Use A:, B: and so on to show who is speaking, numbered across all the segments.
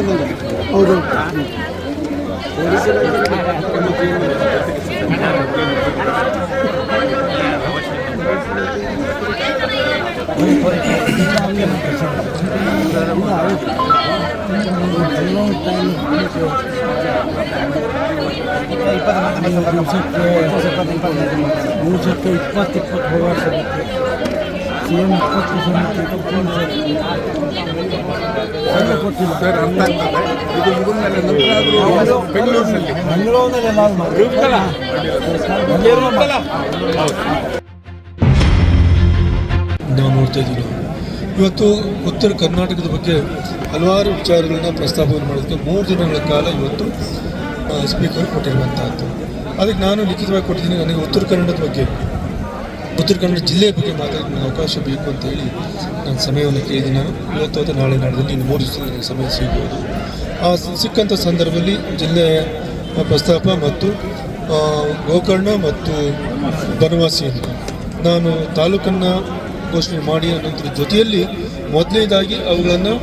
A: ಬಂದಂಗೆ
B: ಹೌದು ದಿವಸಕ್ಕೆ ಇಪ್ಪತ್ತು ಇಪ್ಪತ್ತು ಹೋಗಾಟ ಸಿಗುತ್ತೆ ಕೊಟ್ಟಿಲ್ಲ.
A: ಸರ್ ಇದು ಮುಗಿದ್ಮೇಲೆ ನಂತರ ಬೆಂಗಳೂರಿನಲ್ಲಿ.
B: ಬೆಂಗಳೂರಿನಲ್ಲಿ ನಾವು
C: ನಾವು ನೋಡ್ತಾ ಇದ್ದೀವಿ. ಇವತ್ತು ಉತ್ತರ ಕರ್ನಾಟಕದ ಬಗ್ಗೆ ಹಲವಾರು ವಿಚಾರಗಳನ್ನ ಪ್ರಸ್ತಾಪವನ್ನು ಮಾಡೋದಕ್ಕೆ ಮೂರು ದಿನಗಳ ಕಾಲ ಇವತ್ತು ಸ್ಪೀಕರ್ ಕೊಟ್ಟಿರುವಂತಹದ್ದು. ಅದಕ್ಕೆ ನಾನು ಲಿಖಿತವಾಗಿ ಕೊಟ್ಟಿದ್ದೀನಿ ನನಗೆ ಉತ್ತರ ಕನ್ನಡದ ಬಗ್ಗೆ. ಉತ್ತರ ಕನ್ನಡ ಜಿಲ್ಲೆಯ ಬಗ್ಗೆ ಮಾತಾಡೋಕ್ಕೆ ಅವಕಾಶ ಬೇಕು ಅಂತ ಹೇಳಿ ನಾನು ಸಮಯವನ್ನು ಕೇಳಿದ್ದೀನಿ ನಾನು. ಇವತ್ತು ಅಥವಾ ನಾಳೆ ನಾಡಿದಲ್ಲಿ ಇನ್ನು ಮೂರು ದಿವಸದಲ್ಲಿ ನನಗೆ ಸಮಯ ಸಿಗ್ಬೋದು. ಆ, ಸಿಕ್ಕಂಥ ಸಂದರ್ಭದಲ್ಲಿ ಜಿಲ್ಲೆಯ ಪ್ರಸ್ತಾಪ ಮತ್ತು ಗೋಕರ್ಣ ಮತ್ತು ಅಂತ. ನಾನು ತಾಲೂಕನ್ನು ಘೋಷಣೆ ಮಾಡಿ ನಂತರ ಜೊತೆಯಲ್ಲಿ ಮೊದಲನೇದಾಗಿ ಅವುಗಳನ್ನು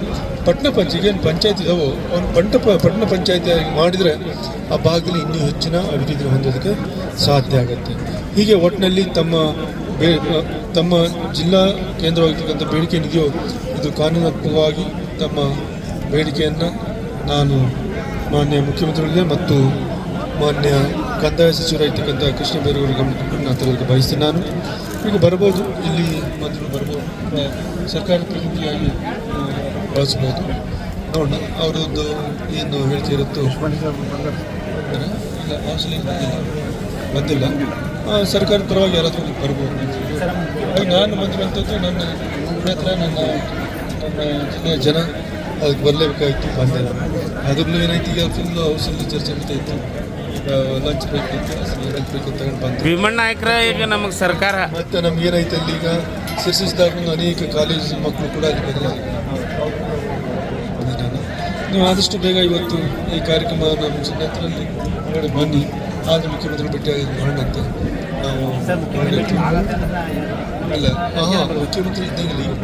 C: ಪಟ್ಟಣ ಪಂಚಾಯಿತಿ, ಏನು ಪಂಚಾಯತ್ ಇದಾವೋ, ಅವನು ಪಂಟ ಪಟ್ಟಣ ಪಂಚಾಯತಿಯಾಗಿ ಮಾಡಿದರೆ ಆ ಭಾಗದಲ್ಲಿ ಇನ್ನೂ ಹೆಚ್ಚಿನ ಅಭಿವೃದ್ಧಿ ಹೊಂದೋದಕ್ಕೆ ಸಾಧ್ಯ ಆಗುತ್ತೆ. ಹೀಗೆ ಒಟ್ಟಿನಲ್ಲಿ ತಮ್ಮ ಬೇ ತಮ್ಮ ಜಿಲ್ಲಾ ಕೇಂದ್ರವಾಗಿರ್ತಕ್ಕಂಥ ಬೇಡಿಕೆ ಏನಿದೆಯೋ ಇದು ಕಾನೂನಾತ್ಮಕವಾಗಿ ತಮ್ಮ ಬೇಡಿಕೆಯನ್ನು ನಾನು ಮಾನ್ಯ ಮುಖ್ಯಮಂತ್ರಿಗಳಿಗೆ ಮತ್ತು ಮಾನ್ಯ ಕಂದಾಯ ಸಚಿವರಾಗಿರ್ತಕ್ಕಂಥ ಕೃಷ್ಣ ಬೈರೇಗೌಡ ಗಮನಕ್ಕೆ ನಾನು ತರೋದಕ್ಕೆ ಬಯಸ್ತೀನಿ ನಾನು. ಈಗ ಬರ್ಬೋದು ಇಲ್ಲಿ ಮೊದಲು ಬರ್ಬೋದು ಸರ್ಕಾರ ಪ್ರತಿನಿಧಿಯಾಗಿ ಬಳಸಬಹುದು. ಬಳಸ್ಬೋದು ನೋಡೋಣ ಅವರದ್ದು ಏನು ಹೇಳ್ತಿರುತ್ತೋ ಇಲ್ಲ ಬಂದಿಲ್ಲ. ಸರ್ಕಾರದ ಪರವಾಗಿ ಯಾರಾದರೂ ಬರ್ಬೋದು. ನಾನು ಬಂದಿರುವಂಥದ್ದು ನನ್ನ ಹತ್ರ ನನ್ನ ನನ್ನ ಜಿಲ್ಲೆಯ ಜನ ಅದಕ್ಕೆ ಬರಲೇಬೇಕಾಗಿತ್ತು ಬಂದೆ ಅದರಲ್ಲೂ ಏನಾಯ್ತು ಈಗ ಫುಲ್ ಹೌಸಲ್ಲಿ ಚರ್ಚೆ ಇತ್ತು. ಲಂಚ್ ಬ್ರೇಕ್ ಇತ್ತು ಲಂಚ್ ಬ್ರೇಕ್ ತಗೊಂಡು ಬಂತು
D: ಭೀಮಣ್ಣ ನಾಯಕರ ಈಗ ನಮಗೆ ಸರ್ಕಾರ.
C: ಮತ್ತು ನಮ್ಗೆ ಏನಾಯ್ತು ಅಲ್ಲಿ ಈಗ ಸಿರ್ಸಿಸಿದಾಗ ಅನೇಕ ಕಾಲೇಜ್ ಮಕ್ಕಳು ಕೂಡ ಅಲ್ಲಿ ಬದಲಾಗಿ ನೀವು ಆದಷ್ಟು ಬೇಗ ಇವತ್ತು ಈ ಕಾರ್ಯಕ್ರಮ ನಮ್ಮ ಜಿಲ್ಲೆ ಹತ್ರ ಬನ್ನಿ. ಆಗ ಮುಖ್ಯಮಂತ್ರಿ ಭೇಟಿಯಾಗಿ ಮಾಡೋಣಂತೆ ನಾವು ಅಲ್ಲ, ಹಾಂ ಮುಖ್ಯಮಂತ್ರಿ ಇದ್ದಂಗಿಲ್ಲ ಈಗ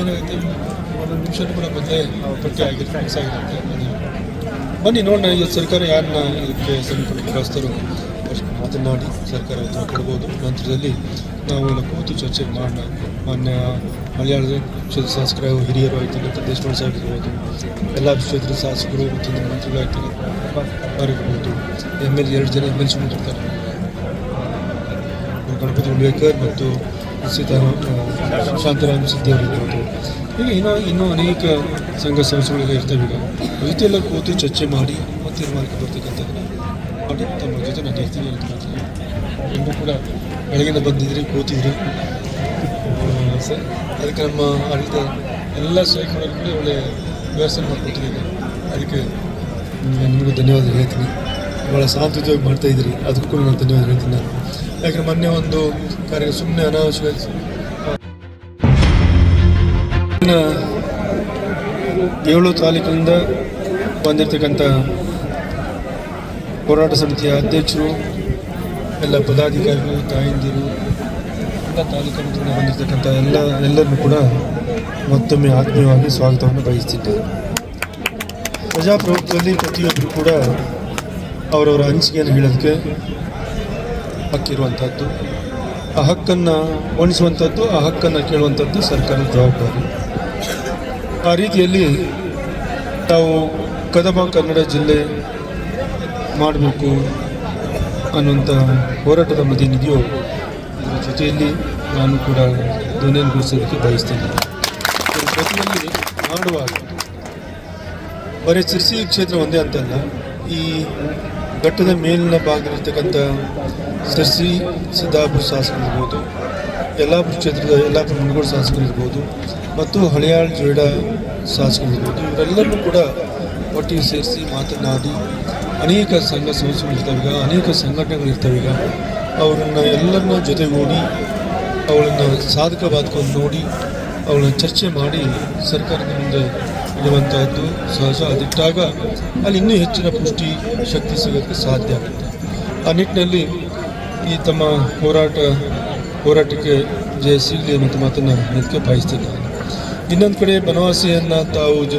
C: ಏನಾಗುತ್ತೆ? ಒಂದು ನಿಮಿಷ ಕೂಡ ಮೊದಲೇ ಆಗಿರುತ್ತೆ ಮಿಸ್ ಆಗಿರುತ್ತೆ ಬನ್ನಿ, ನೋಡೋಣ, ಈಗ ಸರ್ಕಾರ ಯಾರನ್ನ ಇದಕ್ಕೆ ಸಂಪರ್ಕ ಕಳಿಸ್ತಾರೋ ಮಾತನಾಡಿ ಸರ್ಕಾರ ಕೊಡ್ಬೋದು. ನಂತರದಲ್ಲಿ ನಾವು ಕೂತು ಚರ್ಚೆ ಮಾಡೋಣ. ಮಾನ್ಯ ಮಲಯಾಳದ ಕ್ಷೇತ್ರ ಶಾಸಕರ ಹಿರಿಯರು ಆಗಿರ್ತಕ್ಕಂಥ ದೇಶಪಾಂಡೆ ಸಾಹೇಬ್ ಇರ್ಬೋದು ಎಲ್ಲ ಕ್ಷೇತ್ರದ ಶಾಸಕರು ಮತ್ತು ಮಂತ್ರಿಗಳು ಆಗಿರ್ತಕ್ಕಂಥ ಇರ್ಬೋದು ಎಂ ಎಲ್ ಎರಡು ಜನ ಎಂ ಎಲ್ ಸಿ ಮುಂದಿರ್ತಾರೆ ಗಣಪತಿ ಉಳ್ಳೇಕರ್ ಮತ್ತು ಸೀತಾ ಶಾಂತರಾಮ್ ಸಿದ್ದಿ ಅವರಿರ್ಬೋದು ಹೀಗೆ ಇನ್ನೂ ಇನ್ನೂ ಅನೇಕ ಸಂಘ ಸಂಸ್ಥೆಗಳೆಲ್ಲ ಇರ್ತವೆ ಈಗ. ರೀತಿಯೆಲ್ಲ ಕೂತು ಚರ್ಚೆ ಮಾಡಿ ಮತ್ತು ತೀರ್ಮಾನಕ್ಕೆ ಬರ್ತಕ್ಕಂಥದ್ದನ್ನು ಮಾಡಿ ತಮ್ಮ ಜೊತೆ ನಾನು ಇರ್ತೀನಿ ಅಂತ ಹೇಳ್ತೀನಿ ಎಲ್ಲರೂ ಕೂಡ ಬೆಳಗಿನ ಬಂದಿದ್ರಿ, ಕೂತಿದ್ರಿ. ಆ, ಸ ಅದಕ್ಕೆ ನಮ್ಮ ಆಡಳಿತ ಎಲ್ಲ ಶಾಖೆಗಳು ಕೂಡ ಒಳ್ಳೆ ವ್ಯವಸ್ಥೆ ಮಾಡಿಕೊಟ್ಟಿದ್ದೀನಿ ಅದಕ್ಕೆ ನಿಮಗೂ ಧನ್ಯವಾದ ಹೇಳ್ತೀನಿ. ಭಾಳ ಶಾಂತವಾಗಿ ಮಾಡ್ತಾ ಇದ್ದೀರಿ. ಅದಕ್ಕೂ ಕೂಡ ನಾನು ಧನ್ಯವಾದ ಹೇಳ್ತೀನಿ ನಾನು. ಯಾಕಂದ್ರೆ ಮೊನ್ನೆ ಒಂದು ಕಾರ್ಯ ಸುಮ್ಮನೆ ಅನಾವಶ್ಯಕ ಏಳು ತಾಲೂಕಿನಿಂದ ಬಂದಿರತಕ್ಕಂಥ ಹೋರಾಟ ಸಮಿತಿಯ ಅಧ್ಯಕ್ಷರು ಎಲ್ಲ ಪದಾಧಿಕಾರಿಗಳು ತಾಯಂದಿರು ಎಲ್ಲ ತಾಲೂಕಿನಿಂದ ಬಂದಿರತಕ್ಕಂಥ ಎಲ್ಲ ಎಲ್ಲರನ್ನು ಕೂಡ ಮತ್ತೊಮ್ಮೆ ಆತ್ಮೀಯವಾಗಿ ಸ್ವಾಗತವನ್ನು ಬಯಸುತ್ತಿದ್ದೇವೆ ಪ್ರಜಾಪ್ರಭುತ್ವದಲ್ಲಿ ಪ್ರತಿಯೊಬ್ಬರು ಕೂಡ ಅವರವರ ಅನಿಸಿಕೆಯನ್ನು ಹೇಳೋದಕ್ಕೆ ಹಕ್ಕಿರುವಂಥದ್ದು, ಆ ಹಕ್ಕನ್ನು ಒಣಿಸುವಂಥದ್ದು ಆ ಹಕ್ಕನ್ನು ಕೇಳುವಂಥದ್ದು ಸರ್ಕಾರದ ಜವಾಬ್ದಾರಿ. ಆ ರೀತಿಯಲ್ಲಿ ತಾವು ಕದಮ ಕನ್ನಡ ಜಿಲ್ಲೆ ಮಾಡಬೇಕು ಅನ್ನುವಂಥ ಹೋರಾಟದ ಅದರ ಜೊತೆಯಲ್ಲಿ ನಾನು ಕೂಡ ಧ್ವನಿಯನ್ನು ಗುರುಸೋದಕ್ಕೆ ಬಯಸ್ತೇನೆ. ಪ್ರತಿಯಲ್ಲಿ ಮಾಡುವಾಗ ಬರೀ ಸಿರ್ಸಿ ಕ್ಷೇತ್ರ ಒಂದೇ ಅಂತಲ್ಲ, ಈ ಘಟ್ಟದ ಮೇಲಿನ ಭಾಗದಲ್ಲಿರ್ತಕ್ಕಂಥ ಸಿರ್ಸಿ ಸಿದ್ದಾಪುರ ಶಾಸಕರಿರ್ಬೋದು ಯಲ್ಲಾಪುರ ಕ್ಷೇತ್ರದ ಯಲ್ಲಾಪುರ ಮುನಗೋಡು ಶಾಸಕರಿರ್ಬೋದು ಮತ್ತು ಹಳಿಯಾಳ್ ಜೋಯಿಡ ಶಾಸಕರಿರ್ಬೋದು ಇವರೆಲ್ಲರನ್ನೂ ಕೂಡ ಒಟ್ಟಿಗೆ ಸೇರಿಸಿ ಮಾತನಾಡಿ ಅನೇಕ ಸಂಘ ಸಂಸ್ಥೆಗಳಿರ್ತಾವೀಗ ಅನೇಕ ಸಂಘಟನೆಗಳಿರ್ತಾವೀಗ ಅವರನ್ನು ಎಲ್ಲರನ್ನ ಜೊತೆಗೂಡಿ, ಅವಳನ್ನು ಸಾಧಕ ಬಾಧಕವನ್ನು ನೋಡಿ, ಅವಳನ್ನು ಚರ್ಚೆ ಮಾಡಿ ಸರ್ಕಾರದ ಮುಂದೆ ಇಡುವಂತಹದ್ದು ಸಹಜ. ಅದಿಟ್ಟಾಗ ಅಲ್ಲಿ ಇನ್ನೂ ಹೆಚ್ಚಿನ ಪುಷ್ಟಿ ಶಕ್ತಿ ಸಿಗೋಕ್ಕೆ ಸಾಧ್ಯ ಆಗುತ್ತೆ ಆ ನಿಟ್ಟಿನಲ್ಲಿ ಈ ತಮ್ಮ ಹೋರಾಟ, ಹೋರಾಟಕ್ಕೆ ಜಯ ಸಿಗಲಿ ಅನ್ನೋ ಮಾತನ್ನು ಅದಕ್ಕೆ ಬಯಸ್ತೀನಿ ಇನ್ನೊಂದು ಕಡೆ ಬನವಾಸಿಯನ್ನು ತಾವು ಜ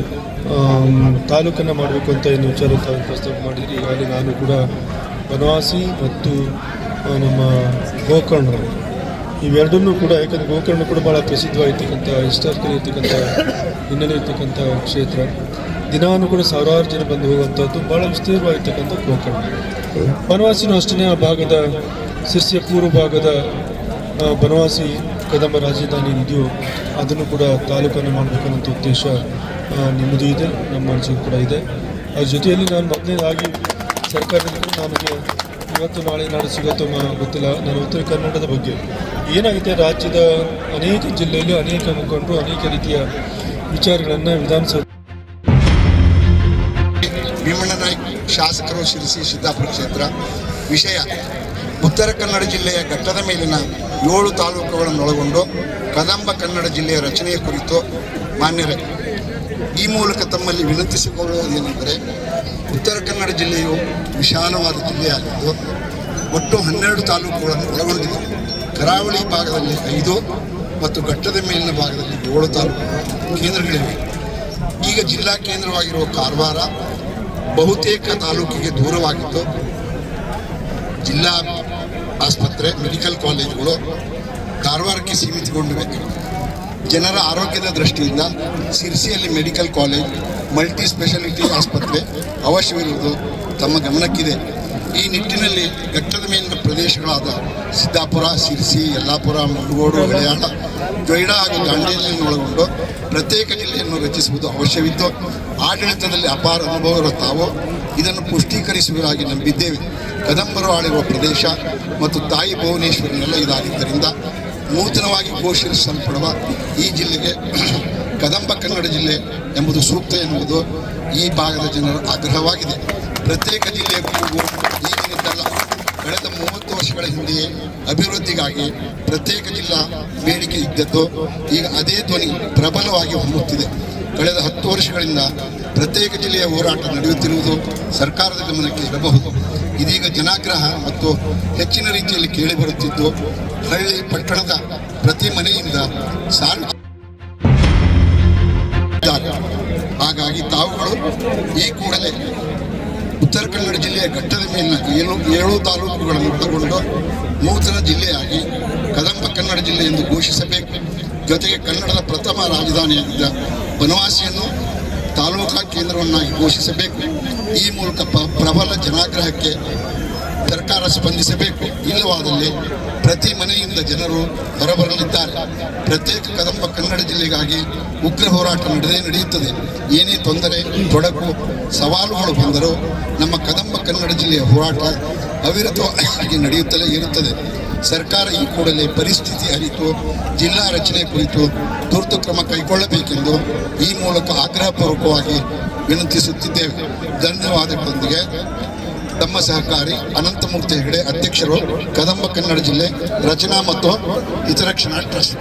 C: ತಾಲೂಕನ್ನು ಮಾಡಬೇಕು ಅಂತ ಏನು ವಿಚಾರ ತಾವು ಪ್ರಸ್ತಾಪ ಮಾಡಿದ್ರಿ, ಈಗಾಗಲೇ ನಾನು ಕೂಡ ಬನವಾಸಿ ಮತ್ತು ನಮ್ಮ ಗೋಕರ್ಣ ಇವೆರಡನ್ನೂ ಕೂಡ ಯಾಕಂದರೆ ಗೋಕರ್ಣ ಕೂಡ ಭಾಳ ಪ್ರಸಿದ್ಧವಾಗಿರ್ತಕ್ಕಂಥ ಹಿಸ್ಟಾರಿಕಲ್ ಇರ್ತಕ್ಕಂಥ, ಹಿನ್ನೆಲೆ ಇರ್ತಕ್ಕಂಥ ಕ್ಷೇತ್ರ. ದಿನಾನು ಕೂಡ ಸಾವಿರಾರು ಜನ ಬಂದು ಹೋಗುವಂಥದ್ದು ಭಾಳ ವಿಸ್ತೀರ್ಣವಾಗಿರ್ತಕ್ಕಂಥ ಗೋಕರ್ಣ. ಬನವಾಸಿನೂ ಅಷ್ಟನೇ ಆ ಭಾಗದ ಸಿರ್ಸಿಯ ಪೂರ್ವ ಭಾಗದ ಬನವಾಸಿ ಕದಂಬ ರಾಜಧಾನಿ ಇದೆಯೋ ಅದನ್ನು ಕೂಡ ತಾಲೂಕನ್ನು ಮಾಡಬೇಕನ್ನೋ ಉದ್ದೇಶ ನಿಮ್ಮದು ಇದೆ, ನಮ್ಮ ಮನಸ್ಸಿಗೂ ಕೂಡ ಇದೆ. ಅದ್ರ ಜೊತೆಯಲ್ಲಿ ನಾನು ಮೊದಲನೇದಾಗಿ ಸರ್ಕಾರದಿಂದ ನನಗೆ ಇವತ್ತು ನಾಳೆ ನಾಳೆ ಸಿಗುತ್ತೋ ಗೊತ್ತಿಲ್ಲ. ನಾನು ಉತ್ತರ ಕರ್ನಾಟಕದ ಬಗ್ಗೆ. ಏನಾಗಿದೆ? ರಾಜ್ಯದ ಅನೇಕ ಜಿಲ್ಲೆಯಲ್ಲಿ ಅನೇಕ ಮುಖಂಡರು ಅನೇಕ ರೀತಿಯ ವಿಚಾರಗಳನ್ನು ವಿಧಾನಸಭೆ
E: ಭೀಮಣ್ಣ ನಾಯ್ಕ ಶಾಸಕರು ಶಿರಸಿ ಸಿದ್ದಾಪುರ ಕ್ಷೇತ್ರ. ವಿಷಯ, ಉತ್ತರ ಕನ್ನಡ ಜಿಲ್ಲೆಯ ಘಟ್ಟದ ಮೇಲಿನ ಏಳು ತಾಲೂಕುಗಳನ್ನು ಒಳಗೊಂಡು ಕದಂಬ ಕನ್ನಡ ಜಿಲ್ಲೆಯ ರಚನೆಯ ಕುರಿತು ಮಾನ್ಯರೇ, ಈ ಮೂಲಕ ತಮ್ಮಲ್ಲಿ ವಿನಂತಿಸಿಕೊಳ್ಳುವುದೇನೆಂದರೆ ಉತ್ತರ ಕನ್ನಡ ಜಿಲ್ಲೆಯು ವಿಶಾಲವಾದ ಜಿಲ್ಲೆಯಾಗಿದ್ದು, ಒಟ್ಟು ಹನ್ನೆರಡು ತಾಲೂಕುಗಳನ್ನು ಒಳಗೊಂಡಿದೆ. ಕರಾವಳಿ ಭಾಗದಲ್ಲಿ ಐದು ಮತ್ತು ಘಟ್ಟದ ಮೇಲಿನ ಭಾಗದಲ್ಲಿ ಏಳು ತಾಲೂಕು ಕೇಂದ್ರಗಳಿವೆ. ಈಗ ಜಿಲ್ಲಾ ಕೇಂದ್ರವಾಗಿರುವ ಕಾರವಾರ ಬಹುತೇಕ ತಾಲೂಕಿಗೆ ದೂರವಾಗಿದ್ದು, ಜಿಲ್ಲಾ ಆಸ್ಪತ್ರೆ, ಮೆಡಿಕಲ್ ಕಾಲೇಜುಗಳು ಕಾರವಾರಕ್ಕೆ ಸೀಮಿತಗೊಂಡಿವೆ. ಜನರ ಆರೋಗ್ಯದ ದೃಷ್ಟಿಯಿಂದ ಸಿರ್ಸಿಯಲ್ಲಿ ಮೆಡಿಕಲ್ ಕಾಲೇಜ್, ಮಲ್ಟಿ ಸ್ಪೆಷಾಲಿಟಿ ಆಸ್ಪತ್ರೆ ಅವಶ್ಯವಿರುವುದು ತಮ್ಮ ಗಮನಕ್ಕಿದೆ. ಈ ನಿಟ್ಟಿನಲ್ಲಿ ಘಟ್ಟದ ಮೇಲಿನ ಪ್ರದೇಶಗಳಾದ ಸಿದ್ದಾಪುರ, ಸಿರ್ಸಿ, ಯಲ್ಲಾಪುರ ಮುರುಗೋಡು ಹಳೆಯಾಳ, ಜೊಯ್ಡಾ ಹಾಗೂ ದಾಂಡೇಲಿಯನ್ನು ಒಳಗೊಂಡು ಪ್ರತ್ಯೇಕ ಜಿಲ್ಲೆಯನ್ನು ರಚಿಸುವುದು ಅವಶ್ಯವಿತ್ತು. ಆಡಳಿತದಲ್ಲಿ ಅಪಾರ ಅನುಭವಗಳು ತಾವು ಇದನ್ನು ಪುಷ್ಟೀಕರಿಸುವುದಾಗಿ ನಂಬಿದ್ದೇವೆ. ಕದಂಬರು ಆಳಿರುವ ಪ್ರದೇಶ ಮತ್ತು ತಾಯಿ ಭುವನೇಶ್ವರಿನೆಲ್ಲ ಇದಾಗಿದ್ದರಿಂದ ನೂತನವಾಗಿ ಘೋಷಿಸಲ್ಪಡುವ ಈ ಜಿಲ್ಲೆಗೆ ಕದಂಬ ಕನ್ನಡ ಜಿಲ್ಲೆ ಎಂಬುದು ಸೂಕ್ತ ಎನ್ನುವುದು ಈ ಭಾಗದ ಜನರ ಆಗ್ರಹವಾಗಿದೆ. ಪ್ರತ್ಯೇಕ ಜಿಲ್ಲೆಯ ಕೂಗು ಈಗಿನಿಂದಲ್ಲ ಕಳೆದ ಮೂವತ್ತು ವರ್ಷಗಳ ಹಿಂದೆಯೇ ಅಭಿವೃದ್ಧಿಗಾಗಿ ಪ್ರತ್ಯೇಕ ಜಿಲ್ಲಾ ಬೇಡಿಕೆ ಇದ್ದದ್ದು ಈಗ ಅದೇ ಧ್ವನಿ ಪ್ರಬಲವಾಗಿ ಹೊಮ್ಮುತ್ತಿದೆ ಕಳೆದ ಹತ್ತು ವರ್ಷಗಳಿಂದ ಪ್ರತ್ಯೇಕ ಜಿಲ್ಲೆಯ ಹೋರಾಟ ನಡೆಯುತ್ತಿರುವುದು ಸರ್ಕಾರದ ಗಮನಕ್ಕೆ ಇರಬಹುದು. ಇದೀಗ ಜನಾಗ್ರಹ ಮತ್ತು ಹೆಚ್ಚಿನ ರೀತಿಯಲ್ಲಿ ಕೇಳಿಬರುತ್ತಿದ್ದು ಹಳ್ಳಿ ಪಟ್ಟಣದ ಪ್ರತಿ ಮನೆಯಿಂದ ಹಾಗಾಗಿ ತಾವುಗಳು ಈ ಕೂಡಲೇ ಉತ್ತರ ಕನ್ನಡ ಜಿಲ್ಲೆಯ ಘಟ್ಟದ ಮೇಲಿನ ಏಳು ಏಳು ತಾಲೂಕುಗಳನ್ನು ಒಳಗೊಂಡು ನೂತನ ಜಿಲ್ಲೆಯಾಗಿ ಕದಂಬ ಕನ್ನಡ ಜಿಲ್ಲೆ ಎಂದು ಘೋಷಿಸಬೇಕು. ಜೊತೆಗೆ ಕನ್ನಡದ ಪ್ರಥಮ ರಾಜಧಾನಿಯಾಗಿದ್ದ ಬನವಾಸಿಯನ್ನು ತಾಲೂಕಾ ಕೇಂದ್ರವನ್ನು ಘೋಷಿಸಬೇಕು. ಈ ಮೂಲಕ ಪ್ರಬಲ ಜನಾಗ್ರಹಕ್ಕೆ ಸರ್ಕಾರ ಸ್ಪಂದಿಸಬೇಕು. ಇಲ್ಲವಾದಲ್ಲಿ ಪ್ರತಿ ಮನೆಯಿಂದ ಜನರು ಹೊರಬರಲಿದ್ದಾರೆ. ಪ್ರತ್ಯೇಕ ಕದಂಬ ಕನ್ನಡ ಜಿಲ್ಲೆಗಾಗಿ ಉಗ್ರ ಹೋರಾಟ ನಡೆದೇ ನಡೆಯುತ್ತದೆ. ಏನೇ ತೊಂದರೆ, ತೊಡಕು, ಸವಾಲುಗಳು ಬಂದರೂ ನಮ್ಮ ಕದಂಬ ಕನ್ನಡ ಜಿಲ್ಲೆಯ ಹೋರಾಟ ಅವಿರತವಾಗಿ ನಡೆಯುತ್ತಲೇ ಇರುತ್ತದೆ. ಸರ್ಕಾರ ಈ ಕೂಡಲೇ ಪರಿಸ್ಥಿತಿ ಅರಿತು, ಜಿಲ್ಲಾ ರಚನೆ ಕುರಿತು ತುರ್ತು ಕ್ರಮ ಕೈಗೊಳ್ಳಬೇಕೆಂದು ಈ ಮೂಲಕ ಆಗ್ರಹಪೂರ್ವಕವಾಗಿ ವಿನಂತಿಸುತ್ತಿದ್ದೇವೆ. ಧನ್ಯವಾದಗಳೊಂದಿಗೆ ತಮ್ಮ ಸಹಕಾರಿ ಅನಂತಮೂರ್ತಿ ಹೆಗಡೆ, ಅಧ್ಯಕ್ಷರು ಕದಂಬ ಕನ್ನಡ ಜಿಲ್ಲೆ ರಚನಾ ಮತ್ತು ಹಿತರಕ್ಷಣಾ ಟ್ರಸ್ಟ್.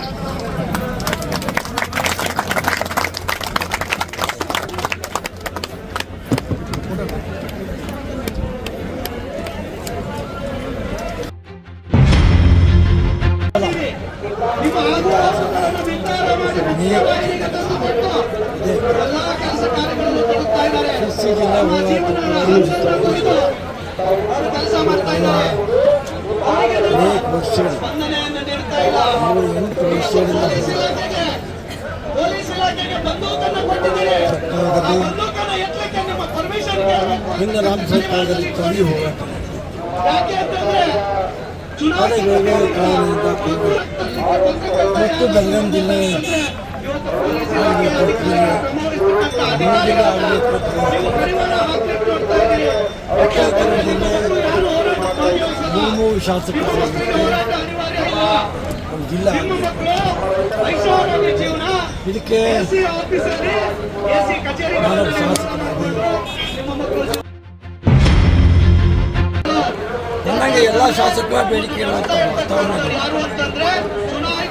F: ಕೇಳಬೇಕು
B: ಹಿಂದೆ ನಮ್ಮ ಸರ್ಕಾರದಲ್ಲಿ ಹೋರಾಟ ಅಲೆಗಳಿಗೆ ಕಾರಣದಿಂದ ಮತ್ತು ಬೆಳಗಾವಿ ಜಿಲ್ಲೆ ಮೂರು ಜಿಲ್ಲೆ ಉತ್ತರ ಕನ್ನಡ ನನಗೆ ಎಲ್ಲ ಶಾಸಕರ
F: ಚುನಾಯಿತ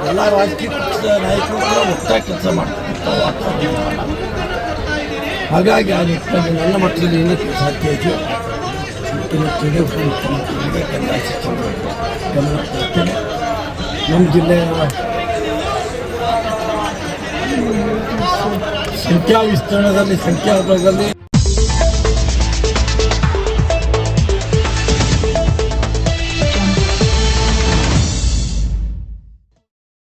B: ಎಲ್ಲ ರಾಜಕೀಯ ಪಕ್ಷದ ನಾಯಕರು ಕೂಡ ಒಟ್ಟಾಗಿ ಕೆಲಸ ಮಾಡ್ತಾರೆ. ಹಾಗಾಗಿ ಆ ನಿಟ್ಟಿನಲ್ಲಿ ನನ್ನ ಮಟ್ಟದಲ್ಲಿ ಏನಕ್ಕೆ ಸಾಧ್ಯ ಇದೆ. ಮುಖ್ಯಮಂತ್ರಿಗೆ ಉಪಮುಖ್ಯಮಂತ್ರಿಗೆ ಗಮನ ಕೊಡ್ತೇನೆ. ನಮ್ಮ ಜಿಲ್ಲೆಯ ಸಂಖ್ಯಾ ವಿಸ್ತರಣೆಯಲ್ಲಿ ಸಂಖ್ಯಾಬಲದಲ್ಲಿ